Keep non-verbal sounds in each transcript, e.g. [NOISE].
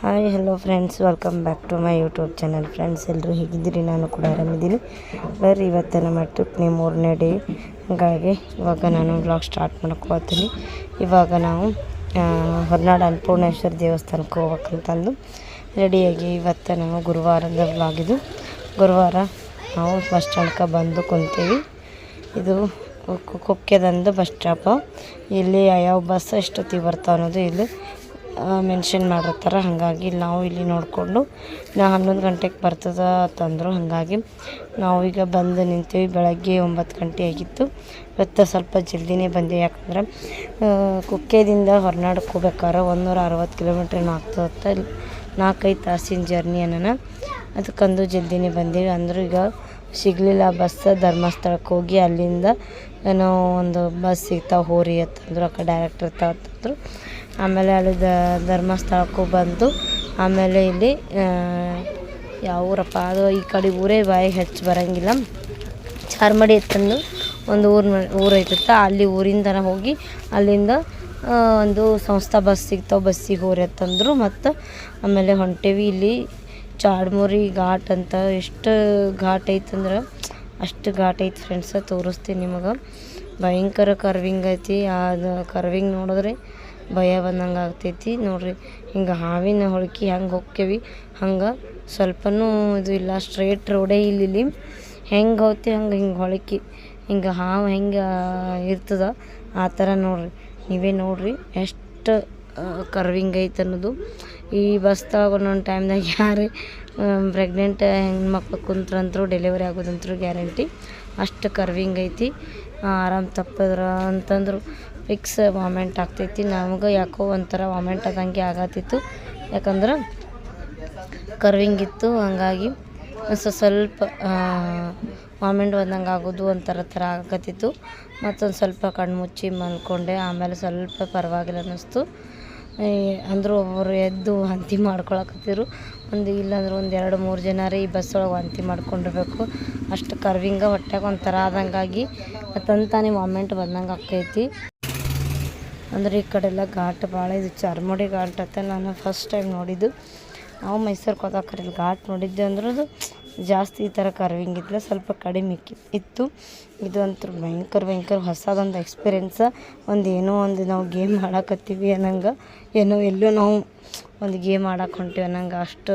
Hi hello friends welcome back to my YouTube channel friends ಎಲ್ಲರೂ ಹೇಗಿದ್ದೀರಿ? ನಾನು ಕೂಡ ಆರಾಮಿದ್ದೀನಿ. ಬರ್ರಿ, ಇವತ್ತು ನಮ್ಮ ಟ್ರಿಪ್ನೇ ಮೂರನೇ ಡೇ ಹಾಗಾಗಿ ಇವಾಗ ನಾನು ಬ್ಲಾಗ್ ಸ್ಟಾರ್ಟ್ ಮಾಡ್ಕೋತೀನಿ ಇವಾಗ ನಾವು ಹೊರನಾಡು ಅನ್ನಪೂರ್ಣೇಶ್ವರ ದೇವಸ್ಥಾನಕ್ಕೆ ಹೋಗ್ಬೇಕಂತಂದು ರೆಡಿಯಾಗಿ ಇವತ್ತು ನಾವು ಗುರುವಾರದ ಬ್ಲಾಗ್ ಇದು. ಗುರುವಾರ ನಾವು ಬಸ್ ಸ್ಟ್ಯಾಂಡ್ಗೆ ಬಂದು ಕುಂತೀವಿ. ಇದು ಕುಕ್ಕೆದಂದು ಬಸ್ ಸ್ಟಾಪ ಇಲ್ಲಿ ಯಾವ ಬಸ್ ಎಷ್ಟೊತ್ತಿಗೆ ಬರ್ತಾವೆ ಅನ್ನೋದು ಇಲ್ಲಿ ಮೆನ್ಷನ್ ಮಾಡಿರ್ತಾರೆ. ಹಾಗಾಗಿ ನಾವು ಇಲ್ಲಿ ನೋಡಿಕೊಂಡು ನಾ ಹನ್ನೊಂದು ಗಂಟೆಗೆ ಬರ್ತದ ಅಂತಂದರು. ಹಾಗಾಗಿ ನಾವು ಈಗ ಬಂದು ನಿಂತೀವಿ. ಬೆಳಗ್ಗೆ ಒಂಬತ್ತು ಗಂಟೆ ಆಗಿತ್ತು. ಇವತ್ತು ಸ್ವಲ್ಪ ಜಲ್ದಿನೇ ಬಂದೆ. ಯಾಕಂದ್ರೆ ಕುಕ್ಕೆದಿಂದ ಹೊರನಾಡಕ್ಕೆ ಹೋಗ್ಬೇಕಾದ್ರೆ ಒಂದೂರ ಅರವತ್ತು ಕಿಲೋಮೀಟ್ರ್ ಆಗ್ತದತ್ತ ನಾಲ್ಕೈದು ತಾಸಿನ ಜರ್ನಿ ಅನ್ನೋಣ ಅದಕ್ಕಂದು ಜಲ್ದಿನೇ ಬಂದೀವಿ. ಅಂದರೂ ಈಗ ಸಿಗಲಿಲ್ಲ. ಬಸ್ ಧರ್ಮಸ್ಥಳಕ್ಕೆ ಹೋಗಿ ಅಲ್ಲಿಂದ ಏನೋ ಒಂದು ಬಸ್ ಸಿಗ್ತಾವೆ ಹೋರಿ ಅಂತಂದ್ರು ಕಡೆ ಡೈರೆಕ್ಟ್ ಇರ್ತಾವೆ ಅಂತಂದ್ರು. ಆಮೇಲೆ ಅಲ್ಲಿ ಧರ್ಮಸ್ಥಳಕ್ಕೂ ಬಂದು, ಆಮೇಲೆ ಇಲ್ಲಿ ಯಾವ ಊರಪ್ಪ, ಅದು ಈ ಕಡೆ ಊರೇ ಬಾಯಿ ಹೆಚ್ಚು ಬರೋಂಗಿಲ್ಲ. ಚಾರ್ಮಡಿ ಎತ್ತಂದು ಒಂದು ಊರು ಊರ ಐತತ್ತ ಅಲ್ಲಿ ಊರಿಂದನ ಹೋಗಿ, ಅಲ್ಲಿಂದ ಒಂದು ಸಂಸ್ಥಾ ಬಸ್ ಸಿಗ್ತಾವೆ ಬಸ್ಸಿಗೆ ಹೋರಿ ಅಂತಂದರು. ಮತ್ತು ಆಮೇಲೆ ಹೊಂಟೇವಿ ಇಲ್ಲಿ. ಚಾಡ್ಮುರಿ ಘಾಟ್ ಅಂತ ಎಷ್ಟು ಘಾಟ್ ಐತಂದ್ರೆ ಅಷ್ಟು ಘಾಟ್ ಐತಿ ಫ್ರೆಂಡ್ಸ ತೋರಿಸ್ತೀನಿ ನಿಮಗೆ. ಭಯಂಕರ ಕರ್ವಿಂಗ್ ಐತಿ. ಅದು ಕರ್ವಿಂಗ್ ನೋಡಿದ್ರೆ ಭಯ ಬಂದಂಗೆ ಆಗ್ತೈತಿ. ನೋಡ್ರಿ, ಹಿಂಗೆ ಹಾವಿನ ಹೊಳ್ಕಿ ಹೆಂಗೆ ಹೋಗ್ತೇವಿ ಹಂಗೆ ಸ್ವಲ್ಪನೂ ಇದು ಇಲ್ಲ ಸ್ಟ್ರೇಟ್ ರೋಡೇ ಇಲ್ಲ ಹೆಂಗೆ ಹೋಗ್ತಿ, ಹಂಗೆ ಹಿಂಗೆ ಹೊಳಕಿ. ಹಿಂಗೆ ಹಾವು ಹೆಂಗೆ ಇರ್ತದ, ಆ ಥರ ನೋಡಿರಿ. ನೀವೇ ನೋಡ್ರಿ ಎಷ್ಟು ಕರ್ವಿಂಗ್ ಐತೆ ಅನ್ನೋದು. ಈ ಬಸ್ದಾಗ ಒಂದೊಂದು ಟೈಮ್ದಾಗ ಯಾರು ಪ್ರೆಗ್ನೆಂಟ್ ಹೆಣ್ಮಕ್ಳು ಕುಂತ್ರಂತೂ ಡೆಲಿವರಿ ಆಗೋದಂತೂ ಗ್ಯಾರಂಟಿ ಅಷ್ಟು ಕರ್ವಿಂಗ್ ಐತಿ. ಆರಾಮ್ ತಪ್ಪದ್ರ ಅಂತಂದ್ರು ಫಿಕ್ಸ್ ವಾಮೆಂಟ್ ಆಗ್ತೈತಿ. ನಮ್ಗೆ ಯಾಕೋ ಒಂಥರ ವಾಮೆಂಟ್ ಆದಂಗೆ ಆಗತ್ತಿತ್ತು. ಯಾಕಂದ್ರೆ ಕರ್ವಿಂಗ್ ಇತ್ತು, ಹಂಗಾಗಿ ಸೊ, ಸ್ವಲ್ಪ ವಾಮೆಂಟ್ ಬಂದಂಗೆ ಆಗೋದು ಒಂಥರ ಥರ ಆಗಕತ್ತಿತ್ತು ಮತ್ತೊಂದು ಸ್ವಲ್ಪ ಕಣ್ಣು ಮುಚ್ಚಿ ಮಲ್ಕೊಂಡೆ, ಆಮೇಲೆ ಸ್ವಲ್ಪ ಪರವಾಗಿಲ್ಲ ಅನ್ನಿಸ್ತು. ಅಂದರು ಒಬ್ಬರು ಎದ್ದು ಹಂತಿ ಮಾಡ್ಕೊಳಕತ್ತಿರು ಒಂದು ಇಲ್ಲಾಂದ್ರೆ ಒಂದು ಎರಡು ಮೂರು ಜನರೇ ಈ ಬಸ್ ಒಳಗೆ ವಾಂತಿ ಮಾಡ್ಕೊಂಡಿರ್ಬೇಕು. ಅಷ್ಟು ಕರ್ವಿಂಗ ಹೊಟ್ಟೆಗೆ ಒಂಥರ ಆದಂಗಾಗಿ ತಂತಾನೆ ಮೊಮೆಂಟ್ ಬಂದಂಗೆ ಆಕೈತಿ ಅಂದ್ರೆ ಈ ಕಡೆ ಎಲ್ಲ ಘಾಟ್ ಭಾಳ ಇದು ಚಾರ್ಮುಡಿ ಘಾಟ್ ಅಂತ ನಾನು ಫಸ್ಟ್ ಟೈಮ್ ನೋಡಿದ್ದು. ನಾವು ಮೈಸೂರಿಗೆ ಹೋದಾಗ ಇಲ್ಲಿ ಘಾಟ್ ನೋಡಿದ್ದೆ ಅಂದ್ರೆ ಅದು ಜಾಸ್ತಿ ಈ ಥರ ಕರ್ವಿಂಗ್ ಇದ್ದಿಲ್ಲ, ಸ್ವಲ್ಪ ಕಡಿಮೆ ಇತ್ತು. ಇದು ಅಂತೂ ಭಯಂಕರ ಭಯಂಕರ ಹೊಸದೊಂದು ಎಕ್ಸ್ಪೀರಿಯೆನ್ಸ ಒಂದು ಏನೋ ಒಂದು ನಾವು ಗೇಮ್ ಆಡಕತ್ತೀವಿ ಅನ್ನಂಗೆ. ಏನೋ ಎಲ್ಲೋ ನಾವು ಒಂದು ಗೇಮ್ ಆಡಕ್ಕೆ ಹೊಂಟೇವೆ ನಂಗೆ ಅಷ್ಟು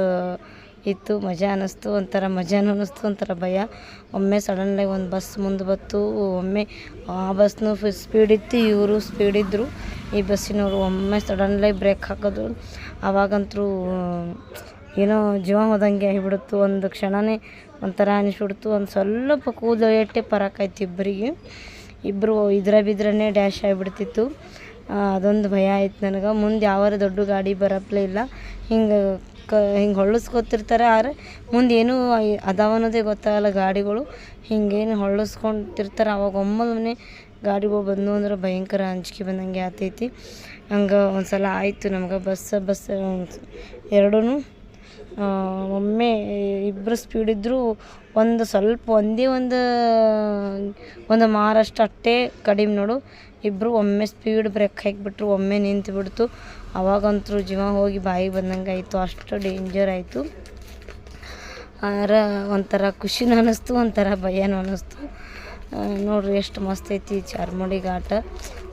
ಇತ್ತು, ಮಜಾ ಅನ್ನಿಸ್ತು ಒಂಥರ ಮಜಾನೂ ಅನ್ನಿಸ್ತು ಒಂಥರ ಭಯ. ಒಮ್ಮೆ ಸಡನ್ಲಿ ಒಂದು ಬಸ್ ಮುಂದೆ ಬತ್ತು ಒಮ್ಮೆ ಆ ಬಸ್ನು ಫು ಸ್ಪೀಡ್ ಇತ್ತು, ಇವರು ಸ್ಪೀಡ್ ಇದ್ದರು ಈ ಬಸ್ಸಿನವರು ಒಮ್ಮೆ ಸಡನ್ಲಾಗಿ ಬ್ರೇಕ್ ಹಾಕೋದು ಅವಾಗಂತೂ, ಏನೋ ಜೀವ ಹೋದಂಗೆ ಆಗಿಬಿಡ್ತು. ಒಂದು ಕ್ಷಣವೇ ಒಂಥರ ಅನಿಸ್ಬಿಡ್ತು. ಒಂದು ಸ್ವಲ್ಪ ಕೂದಲು ಎಟ್ಟೆ ಪರಾಕಾಯ್ತು ಇಬ್ಬರಿಗೆ. ಇಬ್ಬರು ಇದ್ರ ಬಿದ್ರೇ ಡ್ಯಾಶ್ ಆಗಿಬಿಡ್ತಿತ್ತು. ಅದೊಂದು ಭಯ ಆಯ್ತು ನನಗೆ. ಮುಂದೆ ಯಾವಾರ ದೊಡ್ಡ ಗಾಡಿ ಬರಪ್ಲೇ ಇಲ್ಲ. ಹಿಂಗೆ ಕ, ಹಿಂಗೆ ಹೊಳ್ಳಿಸ್ಕೊತಿರ್ತಾರೆ ಆದ್ರೆ ಮುಂದೆ ಏನೂ ಅದಾವ ಅನ್ನೋದೇ ಗೊತ್ತಾಗಲ್ಲ ಗಾಡಿಗಳು. ಹಿಂಗೇನು ಹೊಳ್ಳಿಸ್ಕೊಂತಿರ್ತಾರೆ. ಅವಾಗ ಒಮ್ಮೊಮ್ಮೆ ಗಾಡಿಗಳು ಬಂದು ಅಂದ್ರೆ ಭಯಂಕರ ಅಂಜಿಕೆ ಬಂದಂಗೆ ಆತೈತಿ ಹಂಗೆ ಒಂದು ಸಲ ಆಯಿತು ನಮ್ಗೆ ಬಸ್ ಬಸ್ ಎರಡೂ ಒಮ್ಮೆ ಇಬ್ಬರು ಸ್ಪೀಡ್ ಇದ್ದರೂ ಒಂದು ಸ್ವಲ್ಪ ಒಂದೇ ಒಂದು ಒಂದು ಮಾರಷ್ಟು ಅಷ್ಟೇ ಕಡಿಮೆ ನೋಡು. ಇಬ್ಬರು ಒಮ್ಮೆ ಸ್ಪೀಡ್ ಬ್ರೇಕ್ ಹಾಕಿಬಿಟ್ರು, ಒಮ್ಮೆ ನಿಂತು ಬಿಡ್ತು ಅವಾಗಂತೂ ಜೀವ ಹೋಗಿ ಬಾಯಿಗೆ ಬಂದಂಗೆ ಆಯಿತು ಅಷ್ಟು ಡೇಂಜರ್ ಆಯಿತು. ಆದ್ರೆ ಒಂಥರ ಖುಷಿನೂ ಅನ್ನಿಸ್ತು ಒಂಥರ ಭಯನೂ ಅನ್ನಿಸ್ತು ನೋಡಿರಿ ಎಷ್ಟು ಮಸ್ತ್ ಐತಿ ಚಾರ್ಮುಡಿ ಘಾಟ.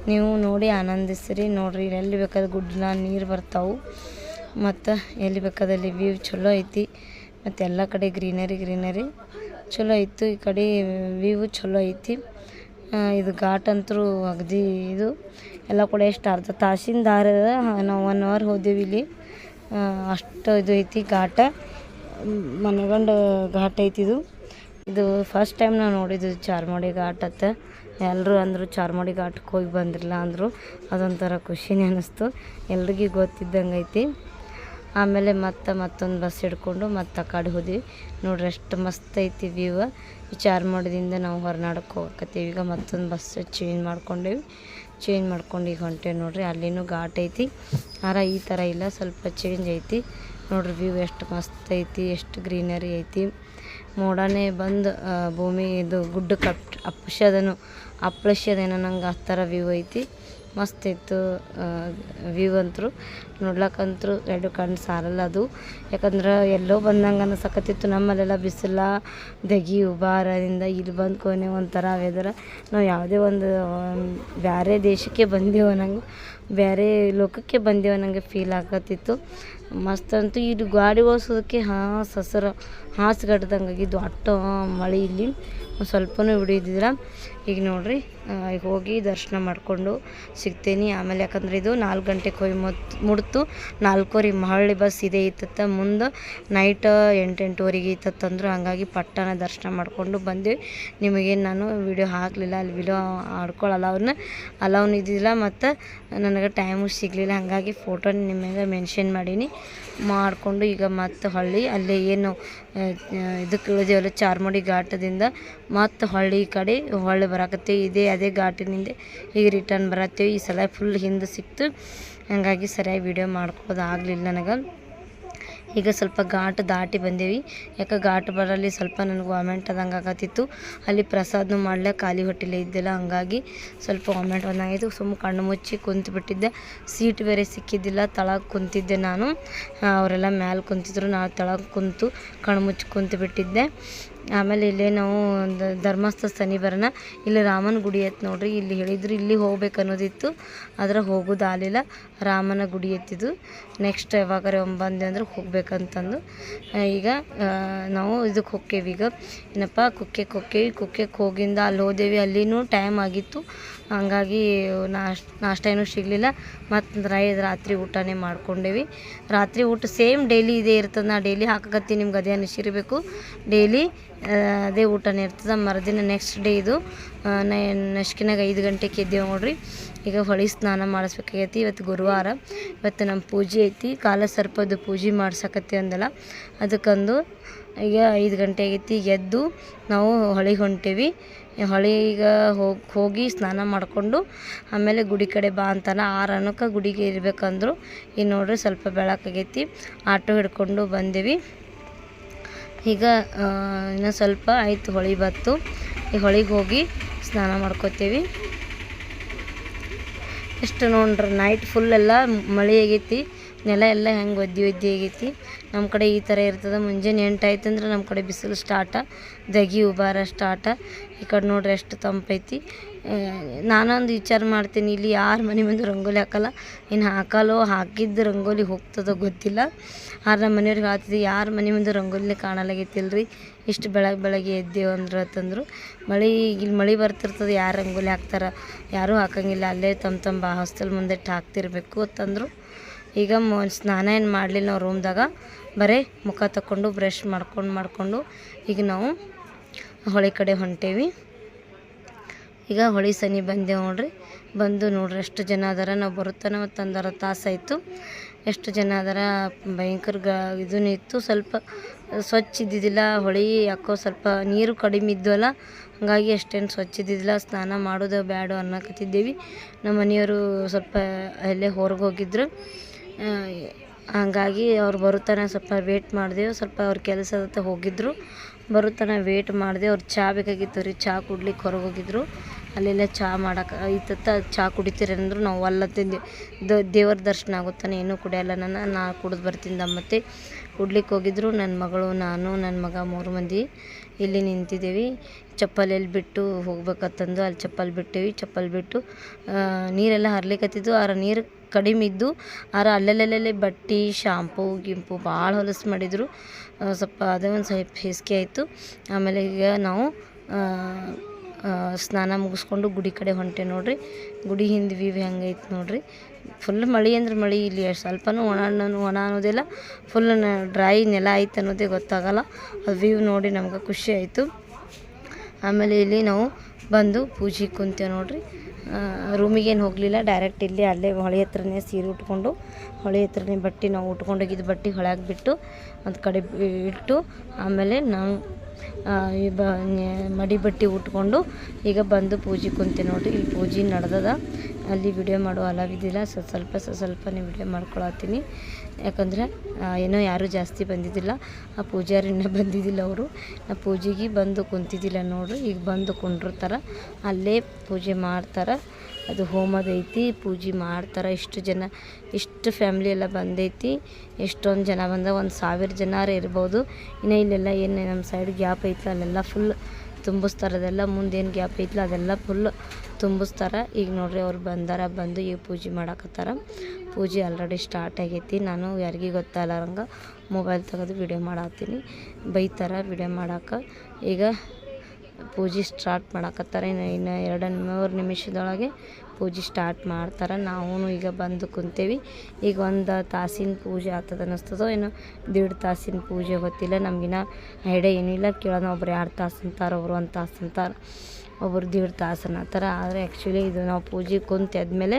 ನೀವು ನೋಡಿ ಆನಂದಿಸ್ರಿ, ನೋಡ್ರಿ ಎಲ್ಲಿ ಬೇಕಾದ ಗುಡ್ಡನ ನೀರು ಬರ್ತಾವೆ. ಮತ್ತು ಎಲ್ಲಿ ಬೇಕಾದಲ್ಲಿ ವ್ಯೂ ಚಲೋ ಐತಿ. ಮತ್ತು ಎಲ್ಲ ಕಡೆ ಗ್ರೀನರಿ ಗ್ರೀನರಿ ಚಲೋ ಇತ್ತು ಈ ಕಡೆ ವ್ಯೂ ಚಲೋ ಐತಿ. ಇದು ಘಾಟ್ ಅಂತೂ ಅಗದಿ ಇದು. ಎಲ್ಲ ಕೂಡ ಎಷ್ಟು ಅರ್ಧ ತಾಸಿನ ದಾರಿ ಅದ ನಾವು ಒನ್ ಅವರ್ ಹೋದೆವು ಇಲ್ಲಿ. ಅಷ್ಟು ಇದು ಐತಿ ಘಾಟ. ಮನಗಂಡ ಘಾಟ್ ಐತಿ ಇದು. ಇದು ಫಸ್ಟ್ ಟೈಮ್ ನಾವು ನೋಡಿದ್ದು ಚಾರ್ಮಾಡಿ ಘಾಟ್ ಅತ್ತ. ಎಲ್ಲರೂ ಅಂದರು ಚಾರ್ಮಾಡಿ ಘಾಟ್ಗೆ ಹೋಗಿ ಬಂದಿರಲ್ಲ ಅಂದರು. ಅದೊಂಥರ ಖುಷಿನೇ ಅನ್ನಿಸ್ತು ಎಲ್ರಿಗೂ ಗೊತ್ತಿದ್ದಂಗೆ ಐತಿ. ಆಮೇಲೆ ಮತ್ತೆ ಮತ್ತೊಂದು ಬಸ್ ಹಿಡ್ಕೊಂಡು ಮತ್ತೆ ಕಡೆ ಹೋದ್ವಿ. ನೋಡ್ರಿ ಎಷ್ಟು ಮಸ್ತ್ ಐತಿ ವ್ಯೂವ ಈ ಮಾಡಿದಿಂದ ನಾವು ಹೊರನಾಡಕ್ಕೆ ಹೋಗಕತ್ತೀವಿ. ಈಗ ಮತ್ತೊಂದು ಬಸ್ ಚೇಂಜ್ ಮಾಡ್ಕೊಂಡೇವಿ. ಚೇಂಜ್ ಮಾಡ್ಕೊಂಡು ಈಗ ಹೊಂಟೇವಿ ನೋಡ್ರಿ, ಅಲ್ಲಿನೂ ಘಾಟ್ ಐತಿ. ಆರ ಈ ಥರ ಇಲ್ಲ, ಸ್ವಲ್ಪ ಚೇಂಜ್ ಐತಿ. ನೋಡ್ರಿ ವ್ಯೂ ಎಷ್ಟು ಮಸ್ತ್ ಐತಿ, ಎಷ್ಟು ಗ್ರೀನರಿ ಐತಿ. ಮೋಡನೇ ಬಂದು ಭೂಮಿ ಇದು ಗುಡ್ಡ ಕಪ್ ಅಪ್ಪಸದನು ಅಪ್ಪಳಿಸ್ಯದೇನೋ ನಂಗೆ ಆ ಥರ ವ್ಯೂ ಐತಿ. ಮಸ್ತ್ ಇತ್ತು ವ್ಯೂ ಅಂತೂ. ನೋಡ್ಲಕ್ಕಂತೂ ಎರಡು ಕಣ್ಣು ಸಾರಲ್ಲ ಅದು. ಯಾಕಂದ್ರೆ ಎಲ್ಲೋ ಬಂದಂಗೆ ಅನ್ನಿಸಕತ್ತಿತ್ತು ನಮ್ಮಲ್ಲೆಲ್ಲ ಬಿಸಿಲ, ದಗಿ, ಉಬಾರದಿಂದ ಇಲ್ಲಿ ಬಂದು ಕೊನೆ ಒಂಥರ ವೆದರ ನಾವು ಯಾವುದೇ ಒಂದು ಬೇರೆ ದೇಶಕ್ಕೆ ಬಂದೇವು ನಂಗೆ ಬೇರೆ ಲೋಕಕ್ಕೆ ಬಂದೇವು ನನಗೆ ಫೀಲ್ ಆಗತ್ತಿತ್ತು. ಮಸ್ತ್ ಅಂತೂ ಇದು ಗಾಡಿ ಓಡಿಸೋದಕ್ಕೆ ಹಾಂ ಸಸರ ಹಾಸ್ಗಡ್ದಂಗೆ ಆಗಿದ್ದು. ಅಟ್ಟ, ಮಳೆ ಇಲ್ಲಿ. ಒಂದು ಸ್ವಲ್ಪನೂ ಹಿಡಿದಿಲ್ಲ ಈಗ ನೋಡಿರಿ ಈಗ ಹೋಗಿ ದರ್ಶನ ಮಾಡಿಕೊಂಡು ಸಿಗ್ತೀನಿ. ಆಮೇಲೆ ಯಾಕಂದ್ರೆ ಇದು ನಾಲ್ಕು ಗಂಟೆಗೆ ಹೋಗಿ ಮುತ್, ಮುಡ್ತು. ನಾಲ್ಕೂವರೆ ಮಹಳ್ಳಿ ಬಸ್ ಇದೆ ಇತ್ತತ್ತ ಮುಂದೆ ನೈಟ್ ಎಂಟೆಂಟುವರೆಗೆ ಇತ್ತಂದ್ರು ಹಂಗಾಗಿ ಪಟ್ಟಣ ದರ್ಶನ ಮಾಡಿಕೊಂಡು ಬಂದ್ವಿ. ನಿಮಗೇನು ನಾನು ವಿಡಿಯೋ ಹಾಕಲಿಲ್ಲ, ಅಲ್ಲಿ ವಿಡಿಯೋ ಆಡ್ಕೊಳ್ಳಲ್ಲ ಅವ್ರನ್ನ. ಅಲೌನ್ ಇದ್ದಿಲ್ಲ ಮತ್ತು ನನಗೆ ಟೈಮು ಸಿಗಲಿಲ್ಲ. ಹಾಗಾಗಿ ಫೋಟೋ ನಿಮಗೆ ಮೆನ್ಷನ್ ಮಾಡೀನಿ. ಮಾಡಿಕೊಂಡು ಈಗ ಮತ್ತೆ ಹಳ್ಳಿ, ಅಲ್ಲೇ ಏನು ಇದಕ್ಕೆ ಇಳಿದೇವಲ್ಲ ಚಾರ್ಮಡಿ ಘಾಟದಿಂದ ಮತ್ತು ಹೊಳ್ಳಿ ಈ ಕಡೆ ಹೊಳ್ಳಿ ಬರಕತ್ತೆ ಇದೇ ಅದೇ ಘಾಟಿನಿಂದ ಈಗ ರಿಟರ್ನ್ ಬರತ್ತೇವೆ. ಈ ಸಲ ಫುಲ್ ಹಿಂದೆ ಸಿಕ್ತು. ಹಾಗಾಗಿ ಸರಿಯಾಗಿ ವಿಡಿಯೋ ಮಾಡ್ಕೊಳೋದಾಗ್ಲಿಲ್ಲ ನನಗೆ. ಈಗ ಸ್ವಲ್ಪ ಘಾಟ್ ದಾಟಿ ಬಂದೇವಿ. ಯಾಕೆ ಘಾಟ್ ಬರಲ್ಲಿ ಸ್ವಲ್ಪ ನನಗೆ ವಾಮೆಂಟ್ ಆದಂಗೆ ಆಗತ್ತಿತ್ತು. ಅಲ್ಲಿ ಪ್ರಸಾದನು ಮಾಡಲೇ ಖಾಲಿ ಹೊಟ್ಟೆಲೆ ಇದ್ದಿಲ್ಲ. ಹಂಗಾಗಿ ಸ್ವಲ್ಪ ವಾಮೆಂಟ್ ಬಂದಾಗಿತ್ತು. ಸುಮ್ಮ ಕಣ್ಣು ಮುಚ್ಚಿ ಕುಂತು ಬಿಟ್ಟಿದ್ದೆ. ಸೀಟ್ ಬೇರೆ ಸಿಕ್ಕಿದ್ದಿಲ್ಲ. ತಳಗೆ ಕುಂತಿದ್ದೆ ನಾನು. ಅವರೆಲ್ಲ ಮ್ಯಾಲೆ ಕುಂತಿದ್ರು. ನಾನು ತಳಗೆ ಕುಂತು ಕಣ್ಣು ಮುಚ್ಚಿ ಕುಂತು ಬಿಟ್ಟಿದ್ದೆ. ಆಮೇಲೆ ಇಲ್ಲೇ ನಾವು ಒಂದು ಧರ್ಮಸ್ಥಳ ಸನಿಬರನ, ಇಲ್ಲಿ ರಾಮನ ಗುಡಿ ಐತೆ ನೋಡ್ರಿ. ಇಲ್ಲಿ ಹೇಳಿದ್ರು ಇಲ್ಲಿ ಹೋಗ್ಬೇಕು ಅನ್ನೋದಿತ್ತು ಆದ್ರೆ ಹೋಗೋದು ಆಗಲಿಲ್ಲ ರಾಮನ ಗುಡಿ ಐತಿದು ನೆಕ್ಸ್ಟ್ ಯಾವಾಗಾರ ಬಂದೆ ಅಂದ್ರೆ ಹೋಗ್ಬೇಕಂತಂದು. ಈಗ ನಾವು ಇದಕ್ಕೆ ಹೋಕ್ಕೇವಿ. ಈಗ ಏನಪ್ಪ, ಕುಕ್ಕೆಗೆ ಹೋಕ್ಕೇವಿ. ಕುಕ್ಕೆಗೆ ಹೋಗಿಂದ ಅಲ್ಲಿ ಹೋದೇವಿ. ಅಲ್ಲಿನೂ ಟೈಮ್ ಆಗಿತ್ತು. ಹಂಗಾಗಿ ನಾಷ್ಟ ನಾಷ್ಟ ಏನೂ ಸಿಗಲಿಲ್ಲ. ಮತ್ತು ರೈ ರಾತ್ರಿ ಊಟನೇ ಮಾಡ್ಕೊಂಡೇವಿ. ರಾತ್ರಿ ಊಟ ಸೇಮ್ ಡೈಲಿ ಇದೇ ಇರ್ತದೆ. ನಾ ಡೈಲಿ ಹಾಕಕತ್ತಿ ನಿಮ್ಗೆ ಅದೇ ಅನಿಸಿರಬೇಕು. ಡೈಲಿ ಅದೇ ಊಟನೇ ಇರ್ತದೆ. ಮರುದಿನ ನೆಕ್ಸ್ಟ್ ಡೇ ಇದು. ನಶ್ಕಿನಾಗ ಐದು ಗಂಟೆಗೆ ಎದ್ದೇವೆ ನೋಡ್ರಿ. ಈಗ ಹೊಳಿ ಸ್ನಾನ ಮಾಡಿಸ್ಬೇಕಾಗೈತಿ. ಇವತ್ತು ಗುರುವಾರ, ಇವತ್ತು ನಮ್ಮ ಪೂಜೆ ಐತಿ. ಕಾಲ ಸರ್ಪದ ಪೂಜೆ ಮಾಡ್ಸಕತ್ತಿ ಅಂದಲ್ಲ. ಅದಕ್ಕಂದು ಈಗ ಐದು ಗಂಟೆ ಆಗೈತಿ. ಎದ್ದು ನಾವು ಹೊಳಿಗೆ ಹೊಂಟೇವಿ. ಹೊಳಿಗೆ ಹೋಗಿ ಹೋಗಿ ಸ್ನಾನ ಮಾಡಿಕೊಂಡು ಆಮೇಲೆ ಗುಡಿ ಕಡೆ ಬಾ ಅಂತಾನ ಆರು ಅನ್ನಕ್ಕೆ ಗುಡಿಗೆ ಇರಬೇಕಂದ್ರು. ಈಗ ನೋಡ್ರಿ ಸ್ವಲ್ಪ ಬೆಳಕಾಗೈತಿ. ಆಟೋ ಹಿಡ್ಕೊಂಡು ಬಂದೇವಿ. ಈಗ ಇನ್ನೂ ಸ್ವಲ್ಪ ಆಯಿತು ಹೊಳಿ ಬತ್ತು ಈ ಹೊಳಿಗೆ ಹೋಗಿ ಸ್ನಾನ ಮಾಡ್ಕೋತೀವಿ. ಎಷ್ಟು ನೋಡ್ರಿ ನೈಟ್ ಫುಲ್ ಎಲ್ಲ ಮಳೆ ಆಗೈತಿ. ನೆಲ ಎಲ್ಲ ಹೆಂಗೆ ಒದ್ದಿ ಒದ್ದಿ ಆಗೈತಿ. ನಮ್ಮ ಕಡೆ ಈ ಥರ ಇರ್ತದೆ. ಮುಂಜಾನೆ ಎಂಟು ಆಯ್ತು ಅಂದ್ರೆ ನಮ್ಮ ಕಡೆ ಬಿಸಿಲು ಸ್ಟಾರ್ಟ ದಗಿ ಉಬಾರ ಸ್ಟಾರ್ಟ ಈ ಕಡೆ ನೋಡ್ರಿ ಎಷ್ಟು ತಂಪೈತಿ ನಾನೊಂದು ವಿಚಾರ ಮಾಡ್ತೀನಿ. ಇಲ್ಲಿ ಯಾರು ಮನೆ ಮುಂದೆ ರಂಗೋಲಿ ಹಾಕಲ್ಲ? ಇನ್ನು ಹಾಕಲ್ಲೋ, ಹಾಕಿದ್ದು ರಂಗೋಲಿ ಹೋಗ್ತದೋ ಗೊತ್ತಿಲ್ಲ. ಆದ್ರೆ ನಮ್ಮ ಮನೆಯವ್ರಿಗೆ ಹೇಳ್ತಿದ್ದೆ, ಯಾರು ಮನೆ ಮುಂದೆ ರಂಗೋಲಿನೇ ಕಾಣಲಾಗೈತಿಲ್ರಿ? ಇಷ್ಟು ಬೆಳಗ್ಗೆ ಬೆಳಗ್ಗೆ ಎದ್ದೇವು ಅಂದ್ರೆ ಅಂತಂದ್ರು ಮಳೆ, ಇಲ್ಲಿ ಮಳೆ ಬರ್ತಿರ್ತದೆ, ಯಾರು ರಂಗೋಲಿ ಹಾಕ್ತಾರೆ? ಯಾರೂ ಹಾಕಂಗಿಲ್ಲ. ಅಲ್ಲೇ ತಮ್ಮ ತಮ್ಮ ಹಾಸ್ಟೆಲ್ ಮುಂದೆ ಹಾಕ್ತಿರ್ಬೇಕು ಅಂತಂದರು ಈಗ ಮೊ, ಸ್ನಾನ ಏನು ಮಾಡಲಿಲ್ಲ ನಾವು ರೂಮ್ದಾಗ ಬರೀ ಮುಖ ತಕ್ಕೊಂಡು ಬ್ರಷ್ ಮಾಡ್ಕೊಂಡು, ಮಾಡಿಕೊಂಡು ಈಗ ನಾವು ಹೊಳೆ ಕಡೆ ಹೊಂಟೇವಿ. ಈಗ ಹೊಳಿ ಸನಿ ಬಂದೇವು ನೋಡ್ರಿ. ಬಂದು ನೋಡ್ರಿ ಎಷ್ಟು ಜನ ಅದಾರ, ನಾವು ಬರುತ್ತಾನೆ ಮತ್ತು ಅಂದರ ತಾಸಾಯಿತು ಎಷ್ಟು ಜನ ಅದರ, ಭಯಂಕರ ಗ ಇದೂ ಇತ್ತು. ಸ್ವಲ್ಪ ಸ್ವಚ್ಛ ಇದ್ದಿದ್ದಿಲ್ಲ, ಹೊಳಿ ಯಾಕೋ ಸ್ವಲ್ಪ ನೀರು ಕಡಿಮೆ ಇದ್ವಲ್ಲ ಹಾಗಾಗಿ ಅಷ್ಟೇನು ಸ್ವಚ್ಛ ಇದ್ದಿದ್ದಿಲ್ಲ, ಸ್ನಾನ ಮಾಡೋದು ಬ್ಯಾಡು ಅನ್ನಕತ್ತಿದ್ದೀವಿ. ನಮ್ಮ ಮನೆಯವರು ಸ್ವಲ್ಪ ಅಲ್ಲೇ ಹೊರಗೆ ಹೋಗಿದ್ರು. ಹಂಗಾಗಿ ಅವ್ರು ಬರುತ್ತಾನೆ ಸ್ವಲ್ಪ ವೇಟ್ ಮಾಡಿದೆವು ಸ್ವಲ್ಪ ಅವ್ರ ಕೆಲಸದತ್ತ ಹೋಗಿದ್ರು. ಬರುತ್ತಾನೆ ವೇಟ್ ಮಾಡಿದೆ, ಅವ್ರು ಚಹಾ ಬೇಕಾಗಿತ್ತು ರೀ ಚಹಾ ಕುಡ್ಲಿಕ್ಕೆ ಹೊರಗೆ ಹೋಗಿದ್ರು. ಅಲ್ಲೆಲ್ಲ ಚಹಾ ಮಾಡಕ್ಕೆ ಐತತ್ತ ಚಹಾ ಕುಡಿತೀರಿ ಅಂದರು ನಾವು ದ ದೇವ್ರ ದರ್ಶನ ಆಗುತ್ತಾನೆ ಏನೂ ಕುಡಿಯಲ್ಲ ನಾನು ನಾ ಕುಡಿದು ಬರ್ತೀನಿ ಮತ್ತೆ. ಕುಡ್ಲಿಕ್ಕೆ ಹೋಗಿದ್ರು ನನ್ನ ಮಗಳು, ನಾನು ನನ್ನ ಮಗ ಮೂರು ಮಂದಿ ಇಲ್ಲಿ ನಿಂತಿದ್ದೀವಿ ಚಪ್ಪಲ್ ಎಲ್ಲಿ ಬಿಟ್ಟು ಹೋಗ್ಬೇಕಂತಂದು ಅಲ್ಲಿ ಚಪ್ಪಲಿ ಬಿಟ್ಟೇವಿ, ಚಪ್ಪಲಿ ಬಿಟ್ಟು ನೀರೆಲ್ಲ ಹರ್ಲಿಕತ್ತಿದ್ದು, ಆರ ನೀರು ಕಡಿಮೆ ಇದ್ದು, ಆರ ಅಲ್ಲಲ್ಲಲ್ಲೇ ಬಟ್ಟೆ ಶಾಂಪು ಗಿಂಪು ಭಾಳ ಹೊಲಸು ಮಾಡಿದರು. ಸ್ವಲ್ಪ ಅದೇ ಒಂದು ಸ್ವಲ್ಪ ಹೇಸಿಗೆ ಆಯಿತು. ಆಮೇಲೆ ಈಗ ನಾವು ಸ್ನಾನ ಮುಗಿಸ್ಕೊಂಡು ಗುಡಿ ಕಡೆ ಹೊಂಟೆ ನೋಡ್ರಿ. ಗುಡಿ ಹಿಂದೆ ವ್ಯೂ ಹೆಂಗೈತೆ ನೋಡ್ರಿ. ಫುಲ್ ಮಳೆ ಅಂದ್ರೆ ಮಳೆ ಇಲ್ಲಿ ಸ್ವಲ್ಪನೂ ಒಣ ಒಣ ಅನ್ನೋದಿಲ್ಲ. ಫುಲ್ ಡ್ರೈ ನೆಲ ಐತೆ ಅನ್ನೋದೇ ಗೊತ್ತಾಗಲ್ಲ. ಅದು ವ್ಯೂ ನೋಡಿ ನಮ್ಗೆ ಖುಷಿ ಆಯಿತು. ಆಮೇಲೆ ಇಲ್ಲಿ ನಾವು ಬಂದು ಪೂಜೆಗೆ ಕುಂತೇವೆ ನೋಡ್ರಿ. ರೂಮಿಗೇನು ಹೋಗಲಿಲ್ಲ ಡೈರೆಕ್ಟ್ ಇಲ್ಲಿ ಅಲ್ಲೇ ಹೊಳೆ ಹತ್ರನೇ ಸೀರೆ ಉಟ್ಕೊಂಡು, ಹೊಳೆ ಹತ್ರನೇ ಬಟ್ಟೆ ನಾವು ಉಟ್ಕೊಂಡೋಗಿದ್ದು ಬಟ್ಟೆ ಹೊಳೆಗೆ ಬಿಟ್ಟು ಒಂದು ಕಡೆ ಇಟ್ಟು ಆಮೇಲೆ ನಾವು ಈ ಬ ಮಡಿ ಬಟ್ಟೆ ಉಟ್ಕೊಂಡು ಈಗ ಬಂದು ಪೂಜೆ ಕುಂತೆ ನೋಡಿರಿ ಇಲ್ಲಿ ಪೂಜೆ ನಡೆದದ. ಅಲ್ಲಿ ವಿಡಿಯೋ ಮಾಡೋ ಅಲಾವಿದಿಲ್ಲ ಸ್ವಲ್ಪ ಸ್ವಲ್ಪ ವಿಡಿಯೋ ಮಾಡ್ಕೊಳತ್ತೀನಿ. ಯಾಕಂದರೆ ಏನೋ ಯಾರೂ ಜಾಸ್ತಿ ಬಂದಿದ್ದಿಲ್ಲ. ಆ ಪೂಜಾರಿನೇ [LAUGHS] ಬಂದಿದ್ದಿಲ್ಲ ಅವರು. ಆ ಪೂಜೆಗೆ ಬಂದು ಕುಂತಿದ್ದಿಲ್ಲ ನೋಡ್ರಿ. ಈಗ ಬಂದು ಕುಂಡಿರ್ತಾರೆ ಅಲ್ಲೇ ಪೂಜೆ ಮಾಡ್ತಾರೆ. ಅದು ಹೋಮದೈತಿ ಪೂಜೆ ಮಾಡ್ತಾರೆ. ಇಷ್ಟು ಜನ, ಇಷ್ಟು ಫ್ಯಾಮ್ಲಿ ಎಲ್ಲ ಬಂದೈತಿ. ಎಷ್ಟೊಂದು ಜನ ಬಂದ, ಒಂದು ಸಾವಿರ ಜನಾರ ಇರ್ಬೋದು. ಇನ್ನು ಇಲ್ಲೆಲ್ಲ ಏನು ನಮ್ಮ ಸೈಡ್ ಗ್ಯಾಪ್ ಐತಲ್ಲ ಅಲ್ಲೆಲ್ಲ ಫುಲ್ ತುಂಬಿಸ್ತಾರೆ. ಅದೆಲ್ಲ ಮುಂದೇನು ಗ್ಯಾಪ್ ಐತಲ್ಲ ಅದೆಲ್ಲ ಫುಲ್ ತುಂಬಿಸ್ತಾರೆ. ಈಗ ನೋಡ್ರಿ ಅವ್ರು ಬಂದಾರ, ಬಂದು ಈಗ ಪೂಜೆ ಮಾಡಾಕತ್ತಾರ. ಪೂಜೆ ಆಲ್ರೆಡಿ ಸ್ಟಾರ್ಟ್ ಆಗೈತಿ. ನಾನು ಯಾರಿಗೂ ಗೊತ್ತಾಗಲಾರಂಗೆ ಮೊಬೈಲ್ ತೆಗೆದು ವಿಡಿಯೋ ಮಾಡತ್ತೀನಿ ಬೈತಾರ ವಿಡಿಯೋ ಮಾಡಾಕ. ಈಗ ಪೂಜೆ ಸ್ಟಾರ್ಟ್ ಮಾಡಾಕತ್ತಾರ. ಇನ್ನು ಇನ್ನು ಎರಡು ಮೂರು ನಿಮಿಷದೊಳಗೆ ಪೂಜೆ ಸ್ಟಾರ್ಟ್ ಮಾಡ್ತಾರೆ. ನಾವು ಈಗ ಬಂದು ಕುಂತೇವಿ. ಈಗ ಒಂದು ತಾಸಿನ ಪೂಜೆ ಆಗ್ತದೆ ಅನ್ನಿಸ್ತದೋ ಏನೋ. ದೀಡ್ ತಾಸಿನ ಪೂಜೆ ಗೊತ್ತಿಲ್ಲ. ನಮಗಿನ್ನ ಐಡಿಯಾ ಏನಿಲ್ಲ. ಕೇಳೋಣ ಒಬ್ರು ಎರಡು ತಾಸು ಅಂತಾರೆ, ಒಬ್ರು ಒಂದು ತಾಸು ಅಂತಾರೆ. ಒಬ್ರು ದೇವ್ರ ತಾಸು ಥರ. ಆದರೆ ಆ್ಯಕ್ಚುಲಿ ಇದು ನಾವು ಪೂಜೆ ಕುಂತು ಆದಮೇಲೆ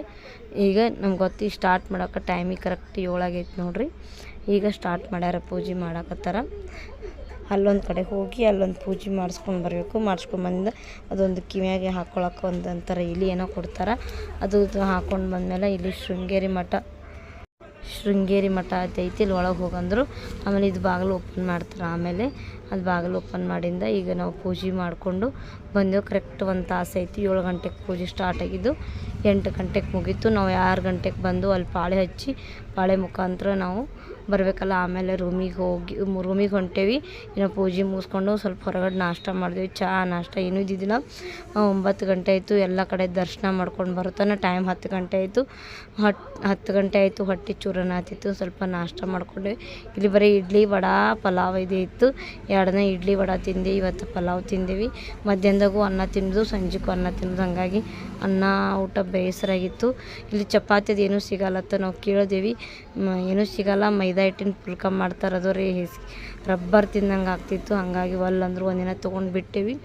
ಈಗ ನಮ್ಗೆ ಗೊತ್ತಿ ಸ್ಟಾರ್ಟ್ ಮಾಡೋಕೆ ಟೈಮಿಗೆ ಕರೆಕ್ಟ್ ಏಳಾಗೈತೆ ನೋಡ್ರಿ. ಈಗ ಸ್ಟಾರ್ಟ್ ಮಾಡ್ಯಾರ ಪೂಜೆ ಮಾಡಾಕತ್ತಾರ ಅಲ್ಲೊಂದು ಕಡೆ ಹೋಗಿ ಅಲ್ಲೊಂದು ಪೂಜೆ ಮಾಡಿಸ್ಕೊಂಡು ಬರಬೇಕು. ಮಾಡಿಸ್ಕೊಂಬಂದು ಅದೊಂದು ಕಿವಿಯಾಗೆ ಹಾಕ್ಕೊಳಕ್ಕೆ ಒಂದು ಒಂಥರ ಇಲಿ ಏನೋ ಕೊಡ್ತಾರೆ. ಅದು ಹಾಕ್ಕೊಂಡು ಬಂದಮೇಲೆ ಇಲ್ಲಿ ಶೃಂಗೇರಿ ಮಠ ಶೃಂಗೇರಿ ಮಠ ಐತಿ ಇಲ್ಲಿ ಒಳಗೆ ಹೋಗಂದ್ರು. ಆಮೇಲೆ ಇದು ಬಾಗಿಲು ಓಪನ್ ಮಾಡ್ತಾರೆ ಆಮೇಲೆ. ಅದು ಬಾಗಿಲು ಓಪನ್ ಮಾಡಿಂದ ಈಗ ನಾವು ಪೂಜೆ ಮಾಡಿಕೊಂಡು ಬಂದೆವು. ಕರೆಕ್ಟ್ ಒಂದು ತಾಸು ಐತಿ, ಏಳು ಗಂಟೆಗೆ ಪೂಜೆ ಸ್ಟಾರ್ಟ್ ಆಗಿದ್ದು. ಎಂಟು ಗಂಟೆಗೆ ಮುಗೀತು. ನಾವು ಆರು ಗಂಟೆಗೆ ಬಂದು ಅಲ್ಲಿ ಪಾಳೆ ಹಚ್ಚಿ, ಪಾಳೆ ಮುಖಾಂತರ ನಾವು ಬರಬೇಕಲ್ಲ, ಆಮೇಲೆ ರೂಮಿಗೆ ಹೋಗಿ ರೂಮಿಗೆ ಹೊಂಟೇವಿ. ಇನ್ನು ಪೂಜೆ ಮುಗಿಸ್ಕೊಂಡು ಸ್ವಲ್ಪ ಹೊರಗಡೆ ನಾಷ್ಟ ಮಾಡಿದ್ವಿ. ಚಹಾ ನಾಷ್ಟ ಏನೂ ಇದ್ದಿದ್ದಿಲ್ಲ. ಒಂಬತ್ತು ಗಂಟೆ ಆಯಿತು. ಎಲ್ಲ ಕಡೆ ದರ್ಶನ ಮಾಡ್ಕೊಂಡು ಬರುತ್ತಾನೆ ಟೈಮ್ ಹತ್ತು ಗಂಟೆ ಆಯಿತು. ಹಟ್, ಹತ್ತು ಗಂಟೆ ಆಯಿತು. ಹೊಟ್ಟೆ ಚೂರನ ಆತಿತ್ತು. ಸ್ವಲ್ಪ ನಾಷ್ಟ ಮಾಡ್ಕೊಂಡ್ವಿ. ಇಲ್ಲಿ ಬರೀ ಇಡ್ಲಿ ವಡಾ, ಪಲಾವ್ ಇದು ಇತ್ತು. ಎರಡನೇ ಇಡ್ಲಿ ವಡ ತಿಂದೆ. ಇವತ್ತು ಪಲಾವ್ ತಿಂದೀವಿ. ಮಧ್ಯಾಹ್ನದಾಗೂ ಅನ್ನ ತಿಂದು, ಸಂಜೆಗೂ ಅನ್ನ ತಿನ್ನೋದು ಹಾಗಾಗಿ ಅನ್ನ, ಊಟ ಬೇಸರಾಗಿತ್ತು. ಇಲ್ಲಿ ಚಪಾತಿದು ಏನೂ ಸಿಗಲ್ಲತ್ತ ನಾವು ಕೇಳಿದೇವಿ. ಏನೂ ಸಿಗಲ್ಲ. ಮೈದಾ ಹಿಟ್ಟಿನ ಪುಲ್ಕ ಮಾಡ್ತಾರೆ ಅದು ರೀ ರಬ್ಬರ್ ತಿಂದಂಗೆ ಆಗ್ತಿತ್ತು. ಹಾಗಾಗಿ ಅಂದ್ರು ಒಂದಿನ ತೊಗೊಂಡು ಬಿಟ್ಟೇವಿ.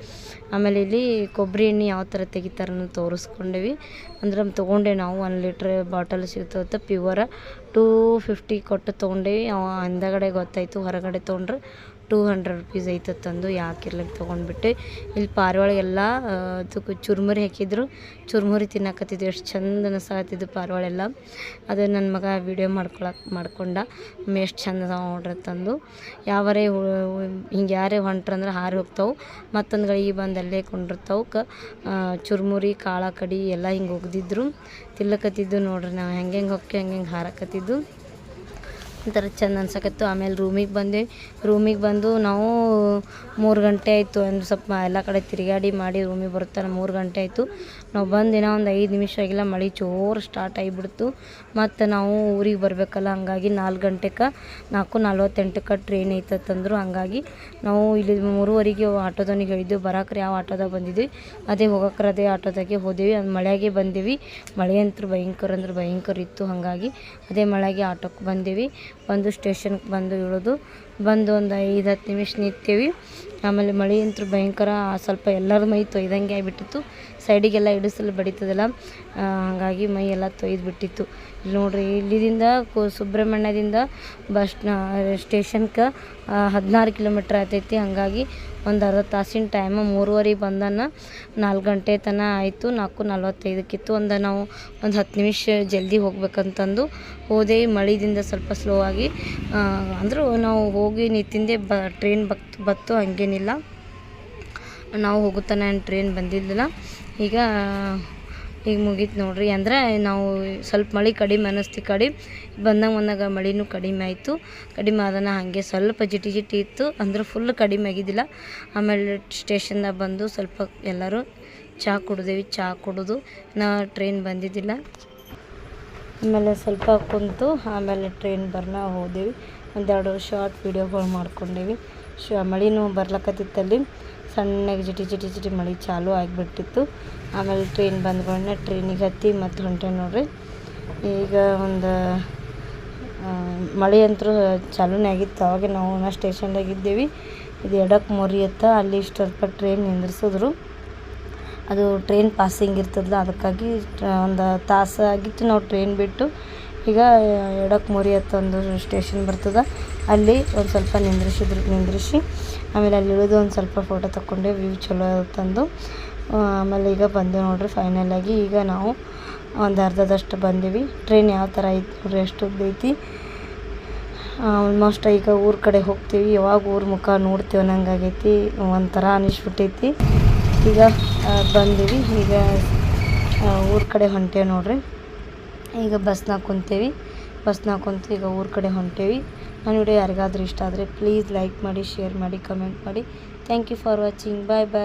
ಆಮೇಲೆ ಇಲ್ಲಿ ಕೊಬ್ಬರಿ ಎಣ್ಣೆ ಯಾವ ಥರ ತೆಗಿತಾರೆ ಅನ್ನೋದು ತೋರಿಸ್ಕೊಂಡೇವಿ. ಅಂದ್ರೆ ತೊಗೊಂಡೆ ನಾವು ಒಂದು ಲೀಟ್ರ್ ಬಾಟಲ್ ಸಿಗ್ತದೆ ಪ್ಯೂವರ. ಟೂ ಫಿಫ್ಟಿ ಕೊಟ್ಟು ತೊಗೊಂಡೇವಿ. ಅವ ಹಿಂದಗಡೆ ಗೊತ್ತಾಯಿತು, ಹೊರಗಡೆ ತೊಗೊಂಡ್ರೆ. ಟೂ ಹಂಡ್ರೆಡ್ ರುಪೀಸ್ ಐತತ್ತಂದು ಯಾಕಿರ್ಲಿಕ್ಕೆ ತೊಗೊಂಡ್ಬಿಟ್ಟೆ. ಇಲ್ಲಿ ಪಾರಿವಾಳ ಅದಕ್ಕೆ ಚುರುಮುರಿ ಹಾಕಿದ್ರು. ಚುರುಮುರಿ ತಿನ್ನಕತ್ತಿದ್ದು ಎಷ್ಟು ಚಂದ ಅನಿಸಾಕತ್ತಿದ್ದು ಪಾರಿವಾಳೆಲ್ಲ. ಅದು ನನ್ನ ಮಗ ವೀಡಿಯೋ ಮಾಡ್ಕೊಳಕ್ಕೆ ಮಾಡ್ಕೊಂಡ ಎಷ್ಟು ಚಂದ ಅದಾವ ನೋಡ್ರಿ ತಂದು. ಯಾವರೇ ಹಿಂಗೆ ಯಾರೇ ಹೊಂಟ್ರಂದ್ರೆ ಹಾರಿ ಹೋಗ್ತಾವೆ. ಮತ್ತೊಂದು ಗಳಿಗೆ ಬಂದು ಅಲ್ಲೇ ಕೊಂಡಿರ್ತಾವೆ. ಕ ಚುರುಮುರಿ, ಕಾಳ ಕಡಿ ಎಲ್ಲ ಹಿಂಗೆ ಒಗ್ದಿದ್ರು. ತಿಲ್ಲಕತ್ತಿದ್ದು ನೋಡ್ರಿ ನಾವು. ಹೆಂಗೆ ಹೆಂಗೆ ಹೊಕ್ಕಿ ಹೆಂಗೆ ಹೆಂಗೆ ಹಾರಕತ್ತಿದ್ದು ಒಂಥರ ಚೆಂದ ಅನ್ಸಕತ್ತು. ಆಮೇಲೆ ರೂಮಿಗೆ ಬಂದೆ ರೂಮಿಗೆ ಬಂದು ನಾವು ಮೂರು ಗಂಟೆ ಆಯಿತು. ಅಂದ್ರೆ ಸ್ವಲ್ಪ ಎಲ್ಲ ಕಡೆ ತಿರುಗಾಡಿ ಮಾಡಿ ರೂಮಿಗೆ ಬರ್ತಾರೆ ಮೂರು ಗಂಟೆ ಆಯಿತು. ನಾವು ಬಂದಿನ ಒಂದು ಐದು ನಿಮಿಷ ಆಗಿಲ್ಲ, ಮಳೆ ಜೋರು ಸ್ಟಾರ್ಟ್ ಆಗಿಬಿಡ್ತು. ಮತ್ತು ನಾವು ಊರಿಗೆ ಬರಬೇಕಲ್ಲ, ಹಂಗಾಗಿ ನಾಲ್ಕು ಗಂಟೆಗೆ ನಾಲ್ಕು ನಲ್ವತ್ತೆಂಟಕ್ಕೆ ಟ್ರೈನ್ ಐತತ್ತಂದ್ರು ಹಂಗಾಗಿ ನಾವು ಇಲ್ಲಿ ಮೂರುವರೆಗೆ ಆಟೋದವನಿಗೆ ಹೇಳಿದ್ವಿ ಬರಾಕ್ರಿ ಯಾವ ಆಟೋದಾಗ ಬಂದಿದ್ವಿ. ಅದೇ ಹೋಗಕ್ರೆ, ಅದೇ ಆಟೋದಾಗೆ ಹೋದೆವಿ. ಅದು ಮಳೆಯಾಗೆ ಬಂದೇವಿ. ಮಳೆ ಅಂತೂ ಭಯಂಕರ ಅಂದ್ರೆ ಭಯಂಕರ ಇತ್ತು, ಹಾಗಾಗಿ ಅದೇ ಮಳೆಗೆ ಆಟೋಕ್ಕೆ ಬಂದೇವಿ. ಬಂದು ಸ್ಟೇಷನ್ಗೆ ಬಂದು ಇಳಿದು. ಬಂದು ಒಂದು ಐದು ಹತ್ತು ನಿಮಿಷ ನಿಂತೇವಿ. ಆಮೇಲೆ ಮಳೆ ಅಂತೂ ಭಯಂಕರ, ಸ್ವಲ್ಪ ಎಲ್ಲರ ಮೈ ತೊಯ್ದಂಗೆ ಆಗಿಬಿಟ್ಟಿತ್ತು. ಸೈಡಿಗೆಲ್ಲ ಹಿಡಿಸಲು ಬಡಿತದಲ್ಲ ಹಾಗಾಗಿ ಮೈ ಎಲ್ಲ ತೊಯ್ದು ಬಿಟ್ಟಿತ್ತು ಇಲ್ಲಿ ನೋಡ್ರಿ, ಇಲ್ಲಿದಿಂದ ಸುಬ್ರಹ್ಮಣ್ಯದಿಂದ ಬಸ್ ಸ್ಟೇಷನ್ಕ ಹದಿನಾರು ಕಿಲೋಮೀಟ್ರ್ ಆಗ್ತೈತಿ ಹಾಗಾಗಿ ಒಂದು ಅರ್ಧ ತಾಸಿನ ಟೈಮ್ ಮೂರುವರೆ ಬಂದನ ನಾಲ್ಕು ಗಂಟೆ ತನಕ ಆಯಿತು. ನಾಲ್ಕು ನಲ್ವತ್ತೈದಕ್ಕಿತ್ತು. ಒಂದು ನಾವು ಒಂದು ಹತ್ತು ನಿಮಿಷ ಜಲ್ದಿ ಹೋಗ್ಬೇಕಂತಂದು ಹೋದೆ. ಮಳೆದಿಂದ ಸ್ವಲ್ಪ ಸ್ಲೋ ಆಗಿ ಅಂದರೂ ನಾವು ಹೋಗಿ ನಿಂತಿಂದೆ. ಬ ಟ್ರೈನ್ ಬತ್ತು ಬತ್ತು ಹಂಗೇನಿಲ್ಲ. ನಾವು ಹೋಗುತ್ತಾನೆ ಟ್ರೈನ್ ಬಂದಿದ್ದಿಲ್ಲ. ಈಗ ಈಗ ಮುಗೀತು ನೋಡ್ರಿ. ಅಂದ್ರೆ ನಾವು ಸ್ವಲ್ಪ ಮಳೆ ಕಡಿಮೆ ಅನ್ನಿಸ್ತು ಕಡಿಮೆ ಬಂದಾಗ ಬಂದಾಗ ಮಳೆನೂ ಕಡಿಮೆ ಆಯಿತು. ಕಡಿಮೆ ಆದನ ಹಾಗೆ ಸ್ವಲ್ಪ ಜಿಟಿ ಜಿಟಿ ಇತ್ತು. ಅಂದ್ರೆ ಫುಲ್ ಕಡಿಮೆ ಆಗಿದ್ದಿಲ್ಲ. ಆಮೇಲೆ ಸ್ಟೇಷನ್ದಾಗ ಬಂದು ಸ್ವಲ್ಪ ಎಲ್ಲರೂ ಚಹಾ ಕುಡ್ದೇವಿ. ಚಹಾ ಕುಡಿದು ನಾ ಟ್ರೈನ್ ಬಂದಿದ್ದಿಲ್ಲ. ಆಮೇಲೆ ಸ್ವಲ್ಪ ಕುಂತು ಆಮೇಲೆ ಟ್ರೈನ್ ಬರ್ನ ಹೋದೆವು. ಒಂದೆರಡು ಶಾರ್ಟ್ ವೀಡಿಯೋಗಳು ಮಾಡ್ಕೊಂಡೇವಿ. ಶ ಮಳೆನೂ ಬರ್ಲಕತ್ತಿತ್ತಲ್ಲಿ. ಸಣ್ಣಗೆ ಜಿಟಿ ಜಿಟಿ ಜಿಟಿ ಮಳೆ ಚಾಲು ಆಗಿಬಿಟ್ಟಿತ್ತು. ಆಮೇಲೆ ಟ್ರೈನ್ ಬಂದ್ಕೊಂಡೆ ಟ್ರೈನಿಗೆ ಹತ್ತಿ ಮತ್ತು ಹೊಂಟೆ ನೋಡ್ರಿ. ಈಗ ಒಂದು ಮಳೆ ಅಂತೂ ಚಾಲೂನೇ ಆಗಿತ್ತು. ಅವಾಗ ನಾವು ನಾ ಸ್ಟೇಷನ್ದಾಗ ಇದ್ದೇವೆ. ಇದು ಎಡಕ್ಕೆ ಮುರಿಯತ್ತ ಅಲ್ಲಿ ಸ್ವಲ್ಪ ಟ್ರೈನ್ ನಿಂದ್ರಿಸಿದ್ರು. ಅದು ಟ್ರೈನ್ ಪಾಸಿಂಗ್ ಇರ್ತದಲ್ಲ ಅದಕ್ಕಾಗಿ ಒಂದು ತಾಸು ಆಗಿತ್ತು ನಾವು ಟ್ರೈನ್ ಬಿಟ್ಟು. ಈಗ ಎಡಕ್ಕೆ ಮುರಿಯತ್ತ ಒಂದು ಸ್ಟೇಷನ್ ಬರ್ತದೆ. ಅಲ್ಲಿ ಒಂದು ಸ್ವಲ್ಪ ನಿಂದ್ರಿಸಿದ್ರು, ನಿಂದ್ರಿಸಿ ಆಮೇಲೆ ಅಲ್ಲಿ ಇಳಿದು ಒಂದು ಸ್ವಲ್ಪ ಫೋಟೋ ತಗೊಂಡೆ ವ್ಯೂ ಚಲೋ ತಂದು ಆಮೇಲೆ ಈಗ ಬಂದೆ ನೋಡ್ರಿ ಫೈನಲಾಗಿ ಈಗ ನಾವು ಒಂದು ಅರ್ಧದಷ್ಟು ಬಂದೀವಿ. ಟ್ರೈನ್ ಯಾವ ಥರ ಐತಿ ನೋಡ್ರಿ ಎಷ್ಟು ಐತಿ ಆಲ್ಮೋಸ್ಟ್ ಈಗ ಊರ ಕಡೆ ಹೋಗ್ತೀವಿ. ಯಾವಾಗ ಊರ ಮುಖ ನೋಡ್ತೀವಿ ಅನ್ನಂಗಾಗೈತಿ ಒಂಥರ ಅನಿಸ್ಬಿಟ್ಟೈತಿ. ಈಗ ಬಂದೀವಿ. ಈಗ ಊರ ಕಡೆ ಹೊಂಟೇವೆ ನೋಡ್ರಿ. ಈಗ ಬಸ್ನಾಗ ಕುಂತೇವಿ. ಬಸ್ನಾಗ ಕುಂತು ಈಗ ಊರ ಕಡೆ ಹೊಂಟೇವಿ ನನ್ನ ವಿಡಿಯೋ ಯಾರಿಗಾದರೂ ಇಷ್ಟ ಆದರೆ ಪ್ಲೀಸ್ ಲೈಕ್ ಮಾಡಿ ಶೇರ್ ಮಾಡಿ ಕಮೆಂಟ್ ಮಾಡಿ. Thank you for watching bye bye